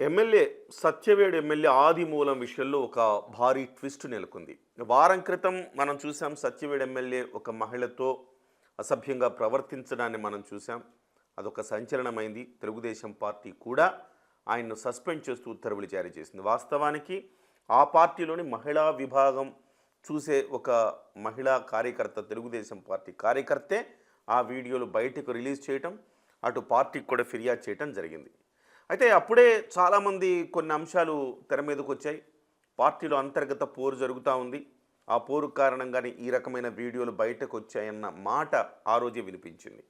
MLA Satyavedu MLA ఆదిమూలం విషయంలో ఒక భారీ ట్విస్ట్ నెలకొంది. వారం క్రితం మనం చూసాం సత్యవేడు ఎమ్మెల్యే ఒక మహిళతో అసభ్యంగా ప్రవర్తించడాన్ని మనం చూసాం అదొక సంచలనమైంది. తెలుగుదేశం పార్టీ కూడా ఆయన్ను సస్పెండ్ చేస్తూ ఉత్తర్వులు జారీ చేసింది. వాస్తవానికి ఆ పార్టీలోని మహిళా విభాగం చూసే ఒక మహిళా కార్యకర్త తెలుగుదేశం పార్టీ కార్యకర్తే ఆ వీడియోలు బయటకు రిలీజ్ చేయటం అటు పార్టీకి కూడా ఫిర్యాదు చేయటం జరిగింది. అయితే అప్పుడే చాలామంది కొన్ని అంశాలు తెర మీదకు వచ్చాయి పార్టీలో అంతర్గత పోరు జరుగుతూ ఉంది. ఆ పోరు కారణంగానే ఈ రకమైన వీడియోలు బయటకు వచ్చాయన్న మాట ఆ రోజే వినిపించింది.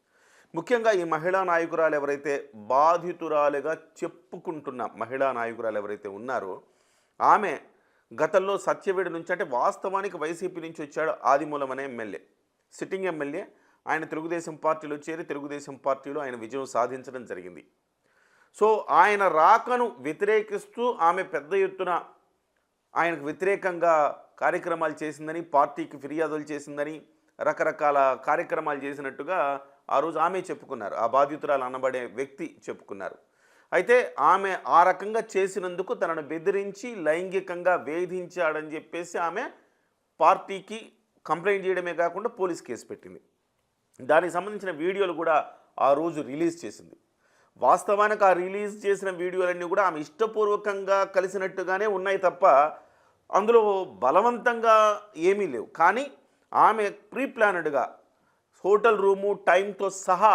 ముఖ్యంగా ఈ మహిళా నాయకురాలు ఎవరైతే బాధితురాలుగా చెప్పుకుంటున్న మహిళా నాయకురాలు ఎవరైతే ఉన్నారో ఆమె గతంలో సత్యవేడి నుంచి అంటే వాస్తవానికి వైసీపీ నుంచి వచ్చాడు ఆదిమూలం అనే ఎమ్మెల్యే. Sitting MLA. ఆయన తెలుగుదేశం పార్టీలో చేరి తెలుగుదేశం పార్టీలో ఆయన విజయం సాధించడం జరిగింది. సో ఆయన రాకను వ్యతిరేకిస్తూ ఆమె పెద్ద ఎత్తున ఆయనకు వ్యతిరేకంగా కార్యక్రమాలు చేసిందని పార్టీకి ఫిర్యాదులు చేసిందని రకరకాల కార్యక్రమాలు చేసినట్టుగా ఆ రోజు ఆమె చెప్పుకున్నారు. ఆ బాధితురాలు అనబడే వ్యక్తి చెప్పుకున్నారు. అయితే ఆమె ఆ రకంగా చేసినందుకు తనను బెదిరించి లైంగికంగా వేధించాడని చెప్పేసి ఆమె పార్టీకి కంప్లైంట్ చేయడమే కాకుండా పోలీస్ కేసు పెట్టింది. దానికి సంబంధించిన వీడియోలు కూడా ఆ రోజు రిలీజ్ చేసింది. వాస్తవానికి ఆ రిలీజ్ చేసిన వీడియోలన్నీ కూడా ఆమె ఇష్టపూర్వకంగా కలిసినట్టుగానే ఉన్నాయి తప్ప అందులో బలవంతంగా ఏమీ లేవు. కానీ ఆమె ప్రీ ప్లానెడ్గా హోటల్ రూము టైంతో సహా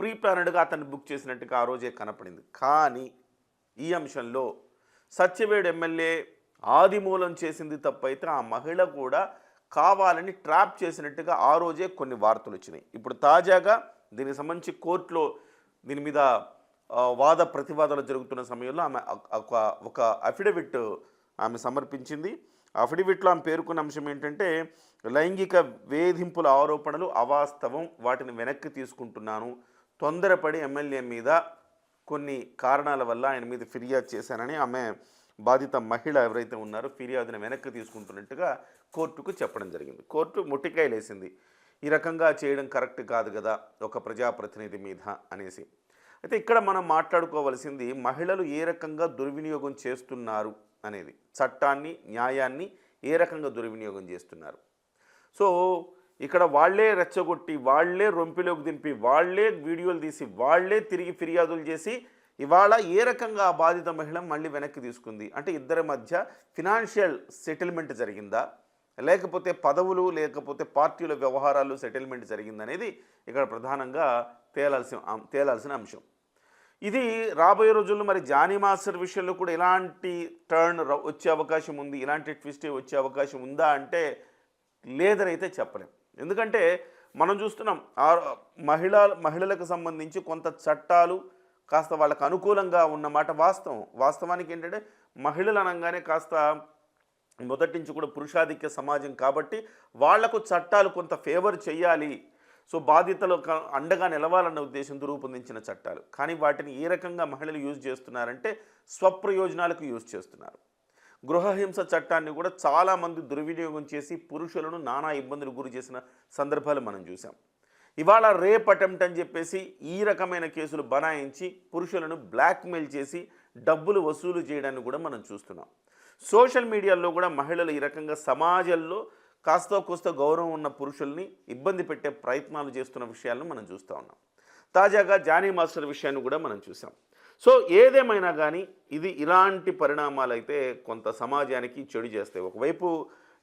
ప్రీ ప్లానెడ్గా అతన్ని బుక్ చేసినట్టుగా ఆ రోజే కనపడింది. కానీ ఈ అంశంలో సత్యవేడు ఎమ్మెల్యే ఆదిమూలం చేసింది తప్పైతే ఆ మహిళ కూడా కావాలని ట్రాప్ చేసినట్టుగా ఆ రోజే కొన్ని వార్తలు వచ్చినాయి. ఇప్పుడు తాజాగా దీనికి సంబంధించి కోర్టులో దీని మీద వాద ప్రతివాదాలు జరుగుతున్న సమయంలో ఆమె ఒక- ఒక ఒక అఫిడవిట్ ఆమె సమర్పించింది. అఫిడవిట్లో ఆమె పేర్కొన్న అంశం ఏంటంటే లైంగిక వేధింపుల ఆరోపణలు అవాస్తవం వాటిని వెనక్కి తీసుకుంటున్నాను. తొందరపడి ఎమ్మెల్యే మీద కొన్ని కారణాల వల్ల ఆయన మీద ఫిర్యాదు చేశానని ఆమె బాధిత మహిళ ఎవరైతే ఉన్నారో ఫిర్యాదుని వెనక్కి తీసుకుంటున్నట్టుగా కోర్టుకు చెప్పడం జరిగింది. కోర్టు ముట్టికాయలేసింది. ఈ రకంగా చేయడం కరెక్ట్ కాదు కదా ఒక ప్రజాప్రతినిధి మీద అనేసి. అయితే ఇక్కడ మనం మాట్లాడుకోవలసింది మహిళలు ఏ రకంగా దుర్వినియోగం చేస్తున్నారు అనేది చట్టాన్ని న్యాయాన్ని ఏ రకంగా దుర్వినియోగం చేస్తున్నారు. సో ఇక్కడ వాళ్ళే రెచ్చగొట్టి వాళ్ళే రొంపిలోకి దింపి వాళ్ళే వీడియోలు తీసి వాళ్ళే తిరిగి ఫిర్యాదులు చేసి ఇవాళ ఏ రకంగా ఆ బాధిత మహిళ మళ్ళీ వెనక్కి తీసుకుంది? అంటే ఇద్దరి మధ్య ఫినాన్షియల్ సెటిల్మెంట్ జరిగిందా? లేకపోతే పదవులు లేకపోతే పార్టీల వ్యవహారాలు సెటిల్మెంట్ జరిగిందనేది ఇక్కడ ప్రధానంగా తేలాల్సిన తేలాల్సిన అంశం. ఇది రాబోయే రోజుల్లో మరి జానీ మాస్టర్ విషయంలో కూడా ఇలాంటి టర్న్ వచ్చే అవకాశం ఉంది? ఇలాంటి ట్విస్ట్ వచ్చే అవకాశం ఉందా అంటే లేదని అయితే చెప్పలేం. ఎందుకంటే మనం చూస్తున్నాం మహిళ మహిళలకు సంబంధించి కొంత చట్టాలు కాస్త వాళ్ళకు అనుకూలంగా ఉన్నమాట వాస్తవం. వాస్తవానికి ఏంటంటే మహిళలు అనగానే కాస్త మొదటి నుంచి కూడా పురుషాధిక్య సమాజం కాబట్టి వాళ్ళకు చట్టాలు కొంత ఫేవర్ చేయాలి. సో బాధితులు అండగా నిలవాలన్న ఉద్దేశంతో రూపొందించిన చట్టాలు. కానీ వాటిని ఏ రకంగా మహిళలు యూజ్ చేస్తున్నారంటే స్వప్రయోజనాలకు యూజ్ చేస్తున్నారు. గృహహింస చట్టాన్ని కూడా చాలామంది దుర్వినియోగం చేసి పురుషులను నానా ఇబ్బందులు గురి చేసిన సందర్భాలు మనం చూసాం ఇవాళ రేప్ అటెంప్ట్ అని చెప్పేసి ఈ రకమైన కేసులు బనాయించి పురుషులను బ్లాక్మెయిల్ చేసి డబ్బులు వసూలు చేయడాన్ని కూడా మనం చూస్తున్నాం. సోషల్ మీడియాలో కూడా మహిళలు ఈ రకంగా సమాజంలో కాస్త కూస్త గౌరవం ఉన్న పురుషుల్ని ఇబ్బంది పెట్టే ప్రయత్నాలు చేస్తున్న విషయాలను మనం చూస్తూ ఉన్నాం. తాజాగా జానీ మాస్టర్ విషయాన్ని కూడా మనం చూసాం. సో ఏదేమైనా కానీ ఇది ఇలాంటి పరిణామాలు అయితే కొంత సమాజానికి చెడు చేస్తాయి. ఒకవైపు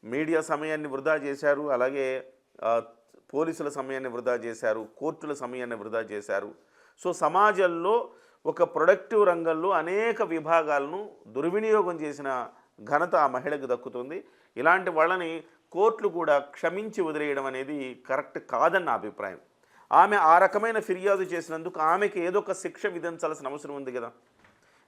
మీడియా సమయాన్ని వృధా చేశారు అలాగే పోలీసుల సమయాన్ని వృధా చేశారు కోర్టుల సమయాన్ని వృధా చేశారు. సో సమాజంలో ఒక ప్రొడక్టివ్ రంగంలో అనేక విభాగాలను దుర్వినియోగం చేసిన ఘనత ఆ మహిళకు దక్కుతుంది. ఇలాంటి వాళ్ళని కోర్టులు కూడా క్షమించి వదిలేయడం అనేది కరెక్ట్ కాదన్న నా అభిప్రాయం. ఆమె ఆ రకమైన ఫిర్యాదు చేసినందుకు ఆమెకి ఏదో ఒక శిక్ష విధించాల్సిన అవసరం ఉంది కదా.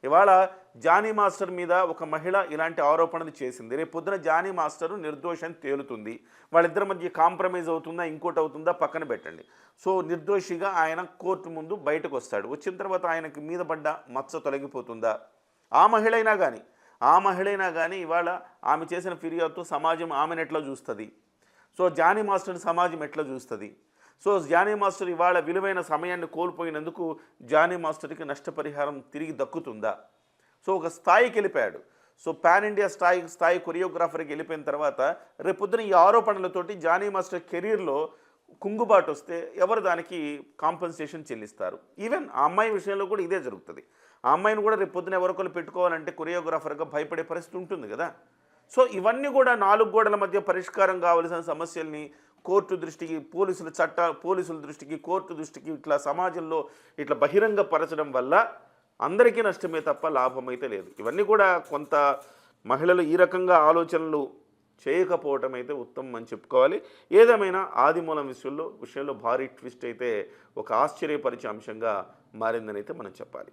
ఇవాళ జానీ మాస్టర్ మీద ఒక మహిళ ఇలాంటి ఆరోపణలు చేసింది. రేపు పొద్దున జానీ మాస్టర్ నిర్దోషం తేలుతుంది. వాళ్ళిద్దరి మధ్య కాంప్రమైజ్ అవుతుందా ఇంకోటి అవుతుందా పక్కన పెట్టండి. సో నిర్దోషిగా ఆయన కోర్టు ముందు బయటకు వస్తాడు. వచ్చిన తర్వాత ఆయనకి మీద పడ్డ మచ్చ తొలగిపోతుందా? ఆ మహిళ అయినా కానీ ఆ మహిళైనా కానీ ఇవాళ ఆమె చేసిన ఫిర్యాదుతో సమాజం ఆమెను ఎట్లా చూస్తుంది? సో జానీ మాస్టర్ని సమాజం ఎట్లా చూస్తుంది? సో జానీ మాస్టర్ ఇవాళ విలువైన సమయాన్ని కోల్పోయినందుకు జానీ మాస్టర్కి నష్టపరిహారం తిరిగి దక్కుతుందా? సో ఒక స్థాయికి వెళ్ళిపోయాడు. సో పాన్ ఇండియా స్థాయి స్థాయి కొరియోగ్రాఫర్కి వెళ్ళిపోయిన తర్వాత రేపొద్దున ఈ ఆరోపణలతోటి జానీ మాస్టర్ కెరీర్లో కుంగుబాటు వస్తే ఎవరు దానికి కాంపన్సేషన్ చెల్లిస్తారు? ఈవెన్ ఆ అమ్మాయి విషయంలో కూడా ఇదే జరుగుతుంది. ఆ అమ్మాయిని కూడా రేపు పొద్దున ఎవరికొలు పెట్టుకోవాలంటే కొరియోగ్రాఫర్గా భయపడే పరిస్థితి ఉంటుంది కదా. సో ఇవన్నీ కూడా నాలుగు గోడల మధ్య పరిష్కారం కావలసిన సమస్యల్ని కోర్టు దృష్టికి పోలీసుల చట్ట పోలీసుల దృష్టికి కోర్టు దృష్టికి ఇట్లా సమాజంలో ఇట్లా బహిరంగపరచడం వల్ల అందరికీ నష్టమే తప్ప లాభం అయితే లేదు. ఇవన్నీ కూడా కొంత మహిళలు ఈ రకంగా ఆలోచనలు చేయకపోవటం అయితే ఉత్తమం అని చెప్పుకోవాలి. ఏదేమైనా ఆదిమూలం విషయంలో విషయంలో భారీ ట్విస్ట్ అయితే ఒక ఆశ్చర్యపరిచే అంశంగా మారిందని అయితే మనం చెప్పాలి.